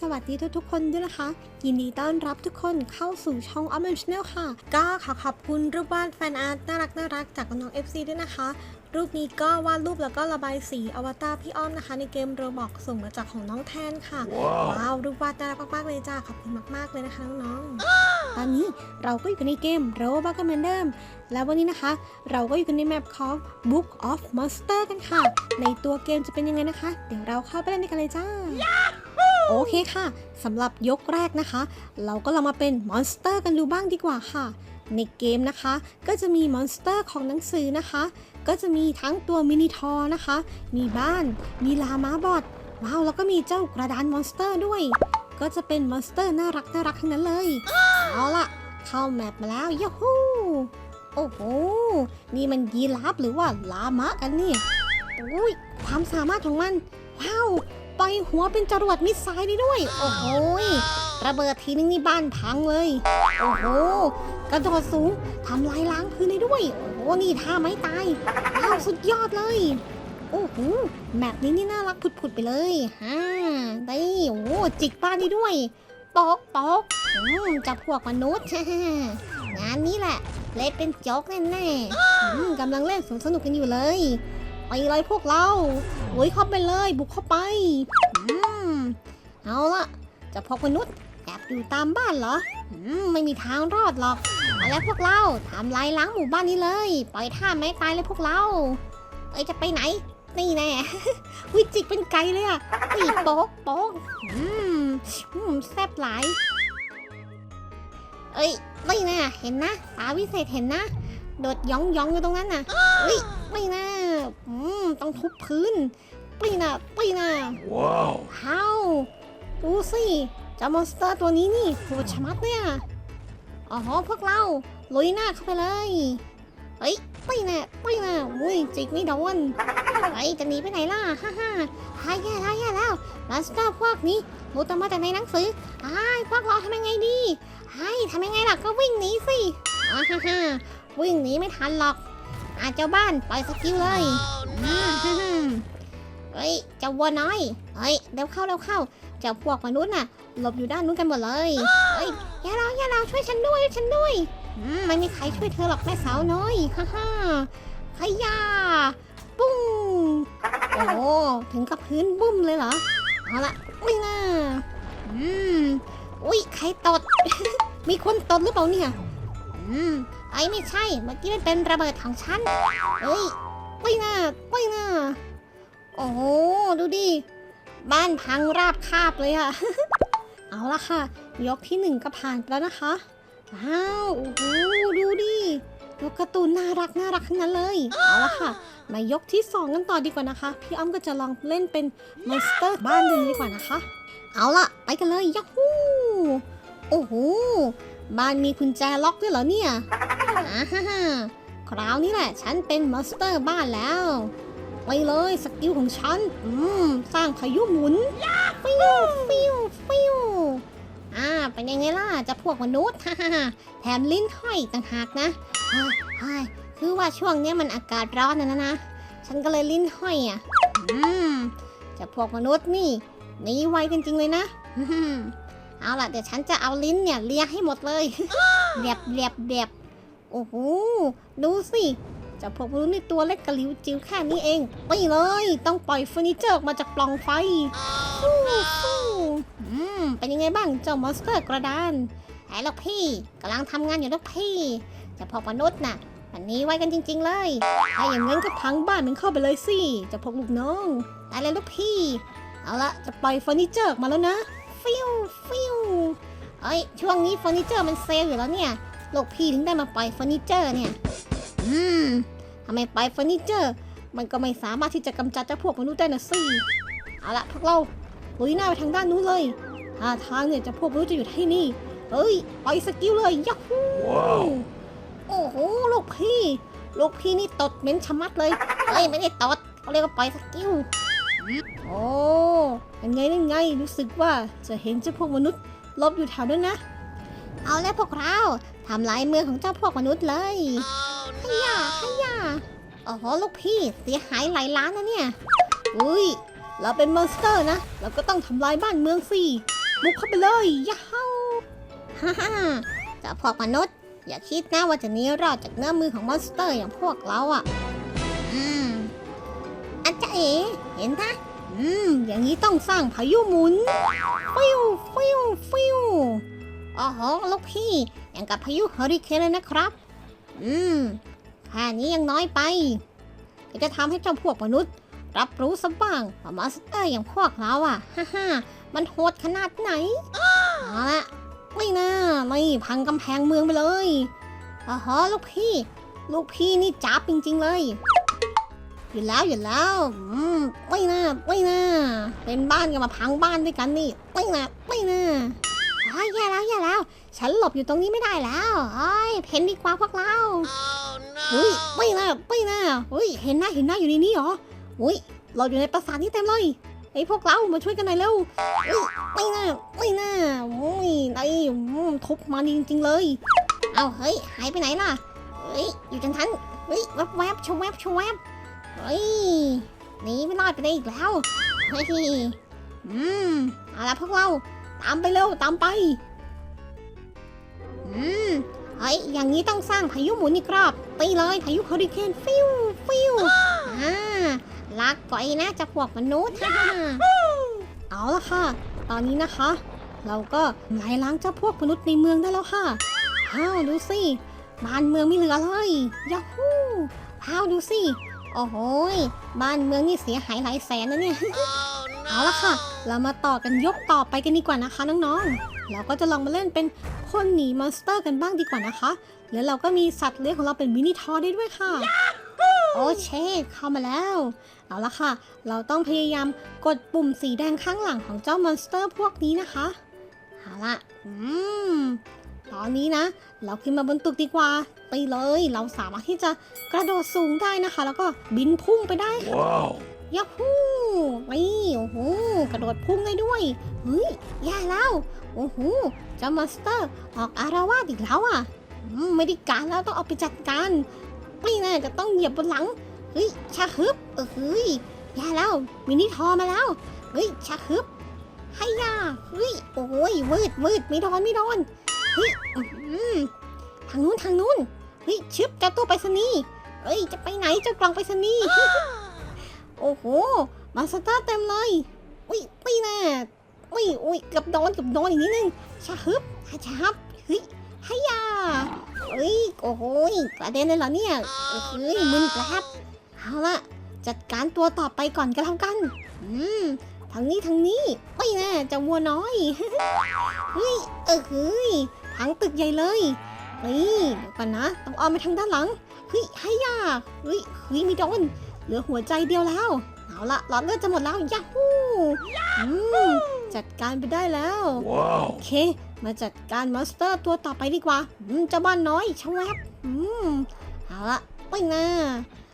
สวัสดีทุกๆคนด้วยนะคะ ยินดีต้อนรับทุกคนเข้าสู่ช่อง a m a n Channel ค่ะ ก็ขอขอบคุณรูปวาดแฟนอาร์ตน่ารักน่ารักๆจากน้อง FC ด้วยนะคะ รูปนี้ก็วาดรูปแล้วก็ระบายสีอวตารพี่อ้อมนะคะ ในเกมโรบอกส่งมาจากของน้องแทนค่ะ ว้าว รูปวาดน่ารักมากๆเลยจ้าขอบคุณมากๆเลยนะคะน้องๆตอนนี้เราก็อยู่กันในเกมโรบอกกันเหมือนเดิมแล้ววันนี้นะคะ เราก็อยู่กันในแมปของ Book of Monster กันค่ะ ในตัวเกมจะเป็นยังไงนะคะ เดี๋ยวเราเข้าไปเล่นกันเลยจ้า โอเคค่ะสำหรับยกแรกนะคะ เราก็ลองมาเป็นมอนสเตอร์กันดูบ้างดีกว่าค่ะ ในเกมนะคะ ก็จะมีมอนสเตอร์ของหนังสือนะคะ ก็จะมีทั้งตัวมินิทอร์นะคะ มีบ้าน มีลามาบอดว้าวแล้วก็มีเจ้ากระดานมอนสเตอร์ด้วย ก็จะเป็นมอนสเตอร์น่ารักน่ารักทั้งนั้นเลย เอาล่ะ เข้าแมปมาแล้วยูฮูโอ้โห นี่มันยีราฟหรือว่าลามะกันเนี่ยอุ้ยความสามารถของมัน ว้าว ไปหัวเป็นจรวดมิสไซล์ได้ด้วย โอ้โหระเบิดทีนึงนี่บ้านพังเลย โอ้โหกระโดดสูงทำลายล้างพื้นได้ด้วย โอ้โหนี่ท่าไม้ตายว้าวสุดยอดเลย โอ้โหแมปนี้นี่น่ารักผุดๆไปเลยฮ่าได้โอ้โหจิกบ้านได้ด้วยปอกปอกอืมจับพวกมนุษย์งานนี้แหละเละเป็นโจ๊กแน่ๆกำลังเล่นสนสนุกกันอยู่เลย ไปเลยพวกเรา โอ้ยเข้าไปเลยบุกเข้าไป อืม เอาละจะพกมนุษย์แอบอยู่ตามบ้านเหรอ อืม ไม่มีทางรอดหรอกเอาแล้วพวกเราทำลายล้างหมู่บ้านนี้เลย ปล่อยท่าไม้ตายเลยพวกเรา เอ้ยจะไปไหน นี่แน่ วิจิกเป็นไกลเลยอะตีโป๊กโป๊กอืม อืมแซ่บหลาย เอ้ยไม่น่เห็นนะ ตาวิเศษเห็นนะ โดดย่องย่องอยู่ตรงนั้นน่ะเอ้ยไม่น่าอืมต้องทุบพื้นไม่น่าไม่น่า Wow. เฮ้าดูสิเจ้ามอนสเตอร์ตัวนี้นี่โหดชะมัดเนี่ยอ๋อพวกเราลุยหน้าเข้าไปเลยเฮ้ยไม่น่าไม่น่าอุ้ยจิกไม่โดนเฮ้ยจะหนีไปไหนล่ะฮ่าฮ่าหายแย่แล้วแย่แล้วมอนสเตอร์พวกนี้รู้แต่มาแต่ในหนังสืออ้ายพวกเราทำยังไงดีไอ้ทำยังไงล่ะก็วิ่งหนีสิอ๋อฮ่าฮ่าวิ่งหนีไม่ทันหรอก อาเจ้าบ้านปล่อยสกิลเลยอืมฮ่าฮ่าเฮ้ยเจ้าวัวน้อยเฮ้ยเร็วเข้าเร็วเข้าเจ้าพวกมนุษย์น่ะหลบอยู่ด้านนู้นกันหมดเลยเฮ้ยอย่าเราอย่าเราช่วยฉันด้วยฉันด้วยอืมไม่มีใครช่วยเธอหรอกแม่สาวน้อยฮ่าฮ่าขยาปุ้งโอ้ถึงกับพื้นบุ้มเลยเหรอเอาละไม่น่าอืมอุ้ยใครตด มีคนตดหรือเปล่าเนี่ยอืม ไอ้ไม่ใช่ เมื่อกี้มันเป็นระเบิดของฉัน เฮ้ยไม่น่าไม่น่าโอ้โห ดูดิ บ้านพังราบคาบเลยอะ เอาละค่ะ ยกที่หนึ่งก็ผ่านไปแล้วนะคะ ว้าว โอ้โห ดูดิยกการ์ตูนน่ารักน่ารักทั้งนั้นเลย เอาละค่ะ มายกที่สองกันต่อดีกว่านะคะ พี่อ้อมก็จะลองเล่นเป็นมอนสเตอร์บ้านหนึ่งดีกว่านะคะ เอาละไปกันเลยยักฮูโอ้โห บ้านมีกุญแจล็อกด้วยเหรอเนี่ยอ่าฮ่าฮ่าคราวนี้แหละ ฉันเป็นมอสเตอร์บ้านแล้ว ไปเลยสกิลของฉัน อืม สร้างพายุหมุน ฟิวฟิวฟิวอ่า เป็นยังไงล่ะ จะพวกมนุษย์ ฮ่าฮ่าแถมลิ้นห้อยต่างหากนะเฮ้ยเฮ้ยคือว่าช่วงนี้มันอากาศร้อนนะนะนะ ฉันก็เลยลิ้นห้อยอะ อืม จะพวกมนุษย์นี่หนีไวกันจริงเลยนะ เอาล่ะเดี๋ยวฉันจะเอาลิ้นเนี่ยเลียให้หมดเลยแบลบแบลบแบลบโอ้โห ดูสิเจะพวกมนุษย์นี่ตัวเล็กกระหลิวจิ๋วแค่นี้เอง ไปเลย ต้องปล่อยเฟอร์นิเจอร์ออกมาจากปล่องไฟฟูฟูอืม เป็นยังไงบ้างเจ้ามอนสเตอร์กระดานไอ้ลูกพี่กำลังทำงานอยู่ลูกพี่เจะพวกมนุษย์น่ะวันนี้ไว้กันจริง ๆ เลยถ้าอย่างนั้นก็พังบ้านมันเข้าไปเลยสิเจะพวกลูกน้องได้เลยลูกพี่ เอาละจะปล่อยเฟอร์นิเจอร์ออกมาแล้วนะ ฟิวฟิวเอ้ยช่วงนี้เฟอร์นิเจอร์มันเซลล์อยู่แล้วเนี่ยลูกพี่ถึงได้มาปล่อยเฟอร์นิเจอร์เนี่ย อืมทำไมปล่อยเฟอร์นิเจอร์ มันก็ไม่สามารถที่จะกำจัดเจ้าพวกมนุษย์ได้นะสิเอาละพวกเราลุยหน้าไปทางด้านนู้นเลยท่าทางเนี่ยเจะพวกมนุษย์จะอยู่ที่นี่เฮ้ยปล่อยสกิลเลยยักฮูว้าวโอ้โหลูกพี่ลูกพี่นี่ตดเหม็นชะมัดเลยเฮ้ยไม่ได้ตดเขาเรียกว่าปล่อยสกิล โอ้ยังไงยังไงรู้สึกว่าจะเห็นเจ้าพวกมนุษย์ลบอยู่แถวนั้นนะ เอาแล้วพวกเราทำลายเมืองของเจ้าพวกมนุษย์เลยขยะขยะโอ้โหลูกพี่เสียหายหลายล้านนะเนี่ย อุ้ย เราเป็นมอนสเตอร์นะ เราก็ต้องทำลายบ้านเมืองสิบุกเข้าไปเลยยาฮูฮ่าฮ่าเจ้าพวกมนุษย์ อย่าคิดนะว่าจะนี้รอดจากเงื้อมือของมอนสเตอร์อย่างพวกเราอะ อืมอาจารย์เอ๋เห็นนะ อืม อย่างนี้ต้องสร้างพายุหมุน ฟิวฟิวฟิวอ๋อโหลูกพี่ อย่างกับพายุเฮอริเคนเลยนะครับ อืม แค่นี้ยังน้อยไปจะทำให้เจ้าพวกมนุษย์ รับรู้สักบ้างว่ามอนสเตอร์อย่างพวกเราอะ ฮ่าฮ่ามันโหดขนาดไหนเอาละไม่น่าไม่พังกำแพงเมืองไปเลยอ๋อฮลูกพี่ ลูกพี่นี่จับจริง ๆ เลย อยู่แล้วอยู่แล้วอืมไม่น่าไม่น่าเป็นบ้านกันมาพังบ้านด้วยกันนี่ไม่น่าไม่น่าโอ้ยแย่แล้วแย่แล้ว ฉันหลบอยู่ตรงนี้ไม่ได้แล้วโอ้ยเพ้นดีกว่าพวกเราเฮ้ยไม่น่าไม่น่าเฮ้ยเห็นหน้าเห็นหน้าอยู่ในนี้เหรออุ้ยเราอยู่ในปราสาทนี้เต็มเลยไอ้พวกเรามาช่วยกันหน่อยเร็วเอ้ยไม่น่าไม่น่าโอ้ยไอ้อืมทุบมันจริง ๆ เลย เอาเฮ้ยหายไปไหนล่ะเฮ้ยอยู่จังทันเฮ้ยแวบแวบชวแวบชวแวบ เฮ้ยหนีไม่รอดไปได้อีกแล้วเฮ้ยอืมเอาละพวกเราตามไปเร็วตามไป อืมเฮ้ยอย่างนี้ต้องสร้างพายุหมุนอีกรอบไปเลยพายุเฮอริเคนฟิวฟิวอ่าลากก่อยนะจะพวกมนุษย์ฮ่าเอาละค่ะ ตอนนี้นะคะ เราก็ไล่ล้างเจ้าพวกมนุษย์ในเมืองได้แล้วค่ะอ้าวดูสิบ้านเมืองไม่เหลือเลยยาฮู้อ้าวดูสิ โอ้โหยบ้านเมืองนี่เสียหายหลายแสนนะเนี่ย เอาละค่ะ เรามาต่อกันยกต่อไปกันดีกว่านะคะน้องๆ เราก็จะลองมาเล่นเป็นคนหนีมอนสเตอร์กันบ้างดีกว่านะคะ แล้วเราก็มีสัตว์เลี้ยงของเราเป็นมินิทอร์ได้ด้วยค่ะ โอเชเข้ามาแล้ว เอาละค่ะ เราต้องพยายามกดปุ่มสีแดงข้างหลังของเจ้ามอนสเตอร์พวกนี้นะคะ เอาละอืม ตอนนี้นะ เราขึ้นมาบนตึกดีกว่า ไปเลย เราสามารถที่จะกระโดดสูงได้นะคะ แล้วก็บินพุ่งไปได้ค่ะ Wow. ยักฮูนี่โอ้โหกระโดดพุ่งได้ด้วยเฮ้ยแย่แล้วโอ้โหเจ้ามอนสเตอร์ออกอารวาสอีกแล้วอะอืมไม่ได้การแล้วต้องเอาไปจัดการไม่แน่จะต้องเหยียบบนหลังเฮ้ยชาฮึบเออเฮ้ยแย่แล้วมินิทอร์มาแล้วเฮ้ยชาฮึบให้ยาเฮ้ยโอ้ยวืดวืดไม่โดนไม่โดนเฮ้ยอื้อหือทางนู้นทางนู้นเฮ้ยชึบเจ้าตัวไปรษณีย์เฮ้ยจะไปไหนเจ้ากล่องไปรษณีย์ โอ้โห มาสเตอร์เต็มเลยอุ้ยไม่แน่อุ้ยอุ้ยเกับโดนเกับโดนอีกนิดนึงชาฮึบฮาชาฮับเฮ้ยฮายาเฮ้ยโอ้โหกระเด็นเลยเหรอเนี่ยเฮ้ยมึนแกลบเอาละจัดการตัวต่อไปก่อนก็แล้วกัน อืมทางนี้ทางนี้ไม่แน่เจะวัวน้อย เฮ้ยเออเฮ้ย ทางตึกใหญ่เลยเฮ้ยเดี๋ยวก่อนนะ ต้องอ้อมไปทางด้านหลังเฮ้ยฮายาเฮ้ยเฮ้ยไม่โดนเหลือหัวใจเดียวแล้ว เอาละหลอดเลือดจะหมดแล้วยาฮูอืมจัดการไปได้แล้วโอ Wow. เค มาจัดการมอนสเตอร์ตัวต่อไปดีกว่าอืมเจ้าบ้านน้อยชะแวบอืมเอาละไปนะ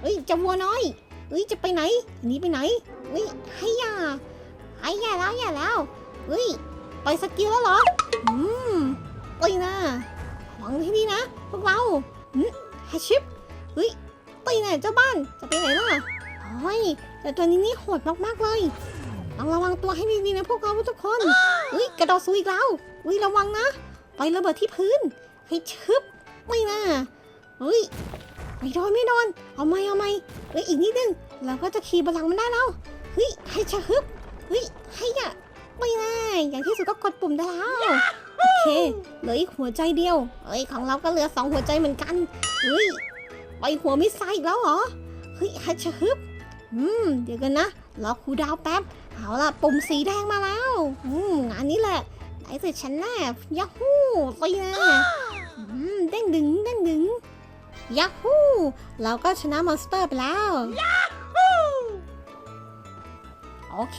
เฮ้ยเจ้าวัวน้อยเฮ้ยจะไปไหนอันนี้ไปไหนเฮ้ยให้ยาให้ยาแล้วยาแล้วเฮ้ยไปสกิลแล้วเหรออืม ไปนะหวังที่นี่นะ พวกเราอืมฮชิปเฮ้ยไปไหนเจ้าบ้านจะไปไหนล่ะโอ้ยแต่ตัวนี้นี่โหดมากๆเลยต้องระวังตัวให้ดีๆนะพวกเราทุกคนเฮ้ยกระโดดสูงอีกแล้วเฮ้ยระวังนะไประเบิดที่พื้นให้ชึบไม่น่าเฮ้ยไม่โดนไม่โดนเอาไหมเอาไหมเฮ้ยอีกนิดนึงเราก็จะขี่บนหลังมันได้แล้วเฮ้ยให้ชะฮึบเฮ้ยให้อะ ไม่น่าอย่างที่สุดก็กดปุ่มได้แล้วโอเคเหลืออีกหัวใจเดียวเฮ้ยของเราก็เหลือสองหัวใจเหมือนกันเฮ้ยไปหัวมิสไซล์อีกแล้วเหรอเฮ้ยฮัชะฮึบอืมเดี๋ยวกันนะรอครูดาวแป๊บเอาล่ะปุ่มสีแดงมาแล้วอืมงานนี้แหละได้สิฉันแน่ยักฮู้ไปนะอืมเด้งดึงเด้งดึงยักฮู้เราก็ชนะมอนสเตอร์ไปแล้วโอเค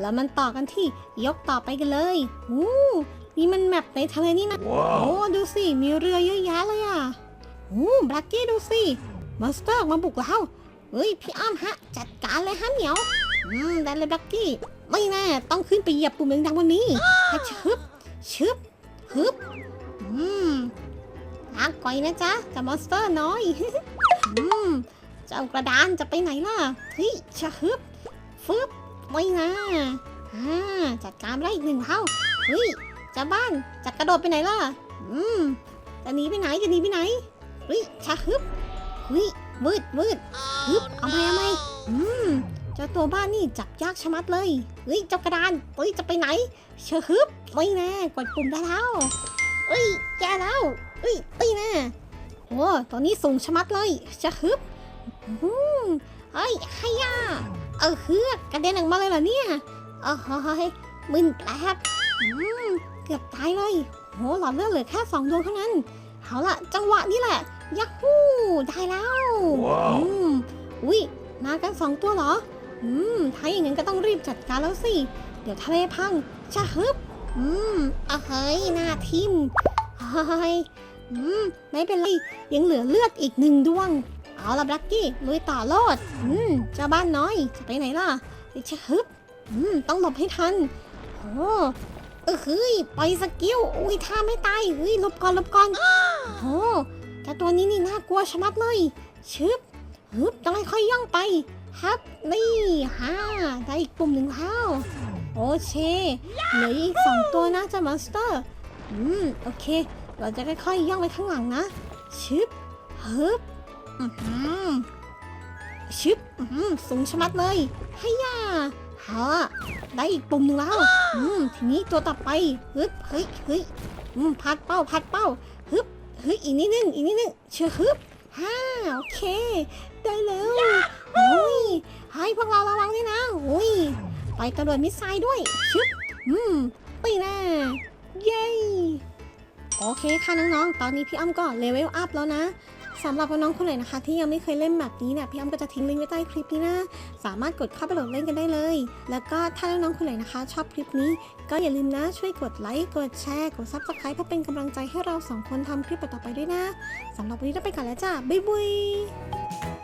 แล้วมันต่อกันที่ยกต่อไปกันเลยอู้นี่มันแมปในทะเลนี่นะโอ้ Wow. ดูสิ มีเรือเยอะแยะเลยอะโอ้บลักกี้ดูสิมอนสเตอร์ออกมาบุกแล้วเฮ้ย พี่อ้อมฮะ จัดการเลยฮะเหนียว อืม ได้เลยบลักกี้ ไม่แน่ ต้องขึ้นไปเหยียบปุ่มดังๆวันนี้ฮะชึบชึบฮึบ อืมลากก่อยนะจ๊ะกับมอนสเตอร์น้อย อืม เจ้ากระดานจะไปไหนล่ะเฮ้ยชะฮึบฟึบ ไม่นะอ่าจัดการไปได้อีกหนึ่งเท่าเฮ้ยจะบ้านจะกระโดดไปไหนล่ะ อืมจะหนีไปไหนจะหนีไปไหนเฮ้ยชาฮึบเฮ้ยมืดมืดฮึบเอาไหมเอาไหมอืมเจ้าตัวบ้านนี่จับยากชะมัดเลยเฮ้ยเจ้ากระดานเฮ้ยจะไปไหนเชอฮึบไม่แน่กดปุ่มได้แล้วเฮ้ยแกแล้วเฮ้ยตีแน่โอ้ตอนนี้สูงชะมัดเลยเชอฮึบอืมเฮ้ยไฮยา เออเฮือกกระเด็นออกมาเลยเหรอเนี่ยเออเฮ้ยมึนแป๊บอืมเกือบตายเลย โหหลอดเลือดเหลือแค่สองดวงเท่านั้น เอาล่ะจังหวะนี้แหละ ยักฮู้ได้แล้วว้าวอืมอุ้ยมากันสองตัวเหรอ อืม ถ้าอย่างนั้นก็ต้องรีบจัดการแล้วสิ เดี๋ยวทะเลพังจะฮึบ อืมอะเฮ้ยหน้าทิมเฮ้ย อืม ไม่เป็นไร ยังเหลือเลือดอีกหนึ่งดวง เอาละแบล็กกี้ลุยต่อโลด อืมเจ้าบ้านน้อย จะไปไหนล่ะเดี๋ยวจะฮึบอืมต้องหลบให้ทันโอ้เออเฮ้ยปล่อยสกิลอุ้ยท่าไม่ตายเฮ้ยหลบก่อนหลบก่อนโอ้แต่ตัวนี้นี่น่ากลัวชะมัดเลยชึบฮึบต้องค่อยย่องไปฮับนี่ฮ่าได้อีกปุ่มหนึ่งแล้วโอเคเหลืออีกสองตัวนะจ้ามอนสเตอร์ อืม โอเค เราจะค่อยๆย่องไปข้างหลังนะ ชึบฮึบ อือหือชึบอือหือสูงชะมัดเลยให้ย่าฮะได้อีกปุ่มหนึ่งแล้ว อืมทีนี้ตัวต่อไปฮึบเฮ้ยเฮ้ยอืมพัดเป้าพัดเป้าฮึบเฮ้ยอีกนิดนึงอีกนิดนึงเชื่อฮึบฮ่าโอเค ได้แล้วโอ้ยให้พวกเราระวังด้วยนะโอ้ยไปกระโดดมิสไซล์ด้วยชึบอืมตีแน่เย้โอเคค่ะน้องๆ ตอนนี้พี่อ้ำก็เลเวลอัพแล้วนะ สำหรับน้องๆคนไหนนะคะ ที่ยังไม่เคยเล่นแบบนี้เนี่ยพี่อ้ำก็จะทิ้งลิงก์ไว้ใต้คลิปนี้นะ สามารถกดเข้าไปโหลดเล่นกันได้เลย แล้วก็ถ้าน้องๆคนไหนนะคะ ชอบคลิปนี้ ก็อย่าลืมนะช่วยกดไลค์กดแชร์กดซับสไครต์เพื่อเป็นกำลังใจให้เราสองคนทำคลิปต่อไปด้วยนะสำหรับวันนี้ต้องไปก่อนแล้วจ้าบ๊ายบาย